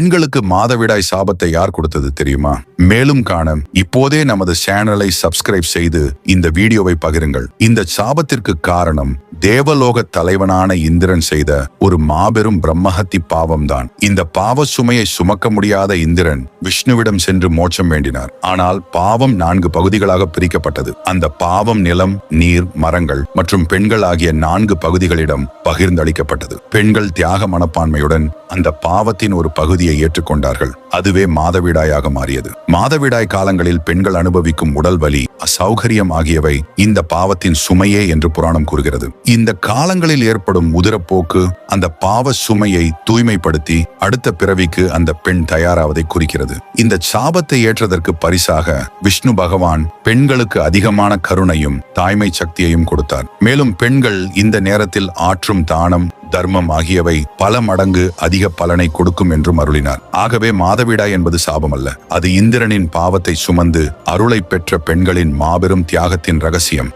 பெண்களுக்கு மாதவிடாய் சாபத்தை யார் கொடுத்தது தெரியுமா? மேலும் காண இப்போதே நமது சேனலை சப்ஸ்கிரைப் செய்து இந்த வீடியோவை பகிருங்கள். இந்த சாபத்திற்கு காரணம் தேவலோக தலைவனான இந்திரன் செய்த ஒரு மாபெரும் பிரம்மஹத்தி பாவம்தான். இந்த பாவ சுமையை சுமக்க முடியாத இந்திரன் விஷ்ணுவிடம் சென்று மோட்சம் வேண்டினார். ஆனால் பாவம் நான்கு பகுதிகளாக பிரிக்கப்பட்டது. அந்த பாவம் நிலம் நீர் மரங்கள் மற்றும் பெண்கள் ஆகிய நான்கு பகுதிகளிடம் பகிர்ந்தளிக்கப்பட்டது. பெண்கள் தியாக மனப்பான்மையுடன் அந்த பாவத்தின் ஒரு பகுதியை ஏற்றுக்கொண்டார்கள். அதுவே மாதவிடாயாக மாறியது. மாதவிடாய் காலங்களில் பெண்கள் அனுபவிக்கும் உடல் வலி அசௌகரியம் ஆகியவை இந்த பாவத்தின் சுமையே என்று புராணம் கூறுகிறது. இந்த காலங்களில் ஏற்படும் உதிரப்போக்கு அந்த பாவ சுமையை தூய்மைப்படுத்தி அடுத்த பிறவிக்கு அந்த பெண் தயாராவதை குறிக்கிறது. இந்த சாபத்தை ஏற்றதற்கு பரிசாக விஷ்ணு பகவான் பெண்களுக்கு அதிகமான கருணையும் தாய்மை சக்தியையும் கொடுத்தார். மேலும் பெண்கள் இந்த நேரத்தில் ஆற்றும் தானம் தர்மம் ஆகியவை பல மடங்கு அதிக பலனை கொடுக்கும் என்றும் அருளினார். ஆகவே மாதவிடா என்பது சாபம் அல்ல. அது இந்திரனின் பாவத்தை சுமந்து அருளை பெற்ற பெண்களின் மாபெரும் தியாகத்தின் ரகசியம்.